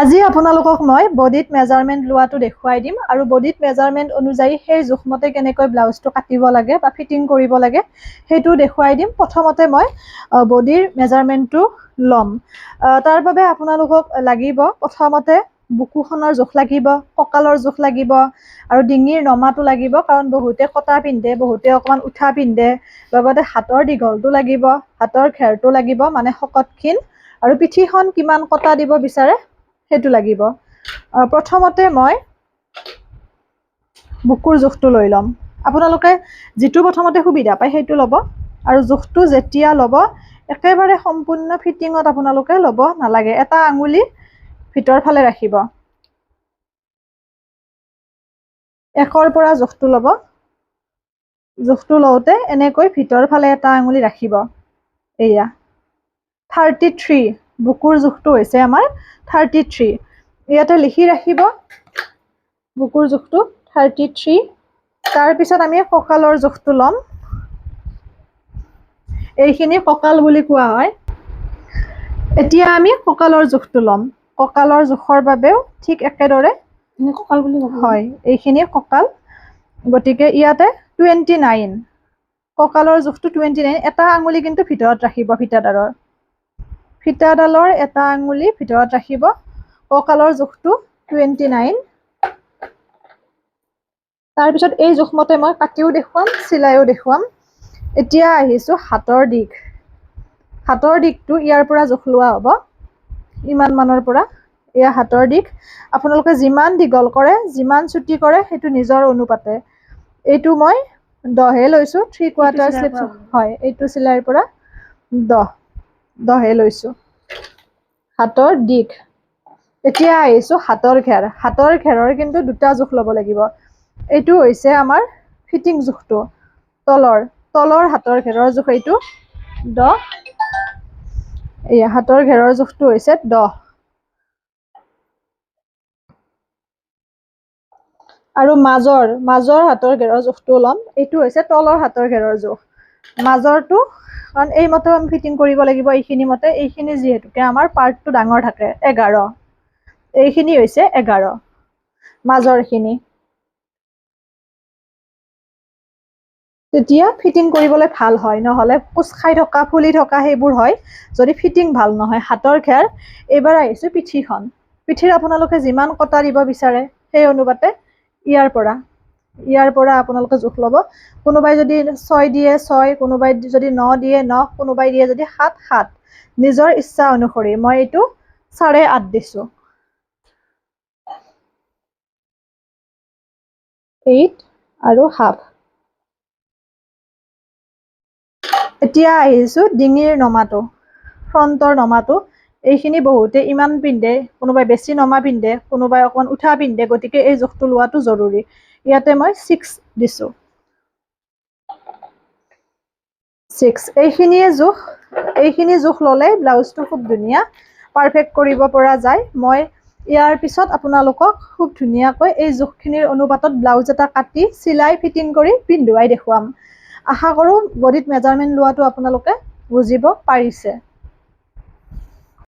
আজি আপোনালোকক মই বডিত মেজাৰমেণ্ট লোৱাটো দেখুৱাই দিম আৰু বডিত মেজাৰমেণ্ট অনুযায়ী সেই জোখমতে কেনেকৈ ব্লাউজটো কাটিব লাগে বা ফিটিং কৰিব লাগে সেইটো দেখুৱাই দিম। প্ৰথমতে মই বডিৰ মেজাৰমেণ্টটো ল'ম। তাৰ বাবে আপোনালোকক লাগিব প্ৰথমতে বুকুখনৰ জোখ লাগিব কঁকালৰ জোখ লাগিব আৰু ডিঙিৰ নমাটো লাগিব কাৰণ বহুতে কটা পিন্ধে বহুতে অকণমান উঠা পিন্ধে। লগতে হাতৰ দীঘলটো লাগিব হাতৰ ঘেৰটো লাগিব মানে শকতক্ষীণ আৰু পিঠিখন কিমান কটা দিব বিচাৰে সেইটো লাগিব। প্ৰথমতে মই বুকুৰ জোখটো লৈ ল'ম। আপোনালোকে যিটো প্ৰথমতে সুবিধা পায় সেইটো ল'ব আৰু জোখটো যেতিয়া ল'ব একেবাৰে সম্পূৰ্ণ ফিটিঙত আপোনালোকে ল'ব নালাগে। এটা আঙুলি ভিতৰ ফালে ৰাখিব। একৰ পৰা জোখটো ল'ব। জোখটো লওঁতে এনেকৈ ভিতৰ ফালে এটা আঙুলি ৰাখিব। এয়া। থাৰ্টি থ্ৰী বুকুৰ জোখটো হৈছে আমাৰ থাৰ্টি থ্ৰী ইয়াতে লিখি ৰাখিব বুকুৰ জোখটো থাৰ্টি থ্ৰী তাৰপিছত আমি কঁকালৰ জোখটো ল'ম। এইখিনি কঁকাল বুলি কোৱা হয়। এতিয়া আমি কঁকালৰ জোখটো ল'ম। কঁকালৰ জোখৰ বাবেও ঠিক একেদৰে কঁকাল বুলি হয় এইখিনি কঁকাল। গতিকে ইয়াতে টুৱেণ্টি নাইন কঁকালৰ জোখটো টুৱেণ্টি নাইন এটা আঙুলি কিন্তু ভিতৰত ৰাখিব ফিতাডালৰ ফিতাডালৰ এটা আঙুলি ভিতৰত ৰাখিব। কঁকালৰ জোখটো টুৱেণ্টি নাইন তাৰপিছত এই জোখমতে মই কাটিও দেখুৱাম চিলাইও দেখুৱাম। এতিয়া আহিছোঁ হাতৰ দিশ। হাতৰ দিশটো ইয়াৰ পৰা জোখ লোৱা হ'ব। ইমান মানৰ পৰা। এয়া হাতৰ দিশ। আপোনালোকে যিমান দীঘল কৰে যিমান চুটি কৰে সেইটো নিজৰ অনুপাতে। এইটো মই দহে লৈছোঁ থ্ৰী কোৱাৰ্টাৰ শ্লিপ হয় এইটো চিলাইৰ পৰা দহ। দহে লৈছোঁ। হাতৰ দিশ। এতিয়া আহিছোঁ হাতৰ ঘেৰ। হাতৰ ঘেৰৰ কিন্তু দুটা জোখ ল'ব লাগিব। এইটো হৈছে আমাৰ ফিটিং জোখটো। তলৰ তলৰ হাতৰ ঘেৰৰ জোখ এইটো। দহ এয়া হাতৰ ঘেৰৰ জোখটো হৈছে দহ আৰু মাজৰ মাজৰ হাতৰ ঘেৰৰ জোখটো ল'ম। এইটো হৈছে তলৰ হাতৰ ঘেৰৰ জোখ। মাজৰটো কাৰণ এইমতে আমি ফিটিং কৰিব লাগিব এইখিনি মতে এইখিনি যিহেতুকে আমাৰ পাৰ্টটো ডাঙৰ থাকে এঘাৰ। এইখিনি হৈছে এঘাৰ মাজৰখিনি। তেতিয়া ফিটিং কৰিবলৈ ভাল হয় নহ'লে কোচ খাই থকা ফুলি থকা সেইবোৰ হয়। যদি ফিটিং ভাল নহয় হাতৰ ঘেৰ এইবাৰ আহিছোঁ পিঠিখন। পিঠিৰ আপোনালোকে যিমান কটা দিব বিচাৰে সেই অনুপাতে ইয়াৰ পৰা। ইয়াৰ পৰা আপোনালোকে জোখ ল'ব। কোনোবাই যদি ছয় দিয়ে ছয়, কোনোবাই যদি ন দিয়ে ন, কোনোবাই দিয়ে যদি সাত সাত। নিজৰ ইচ্ছা অনুসৰি মই এইটো চাৰে আঠ দিছোঁ। এইট আৰু হাফ এতিয়া আহিছোঁ ডিঙিৰ নমাটো, ফ্ৰণ্টৰ নমাটো। এইখিনি বহুতে ইমান পিন্ধে, কোনোবাই বেছি নমা পিন্ধে, কোনোবাই অকণমান উঠা পিন্ধে, গতিকে এই জোখটো লোৱাটো জৰুৰী। ইয়াতে মই ছিক্স দিছোঁ। ছিক্স এইখিনিয়ে জোখ এইখিনি জোখ ল'লে ব্লাউজটো খুব ধুনীয়া পাৰফেক্ট কৰিব পৰা যায়। মই ইয়াৰ পিছত আপোনালোকক খুব ধুনীয়াকৈ এই জোখখিনিৰ অনুপাতত ব্লাউজ এটা কাটি চিলাই ফিটিং কৰি পিন্ধুৱাই দেখুৱাম। আশা কৰোঁ বডিত মেজাৰমেণ্ট লোৱাটো আপোনালোকে বুজিব পাৰিছে।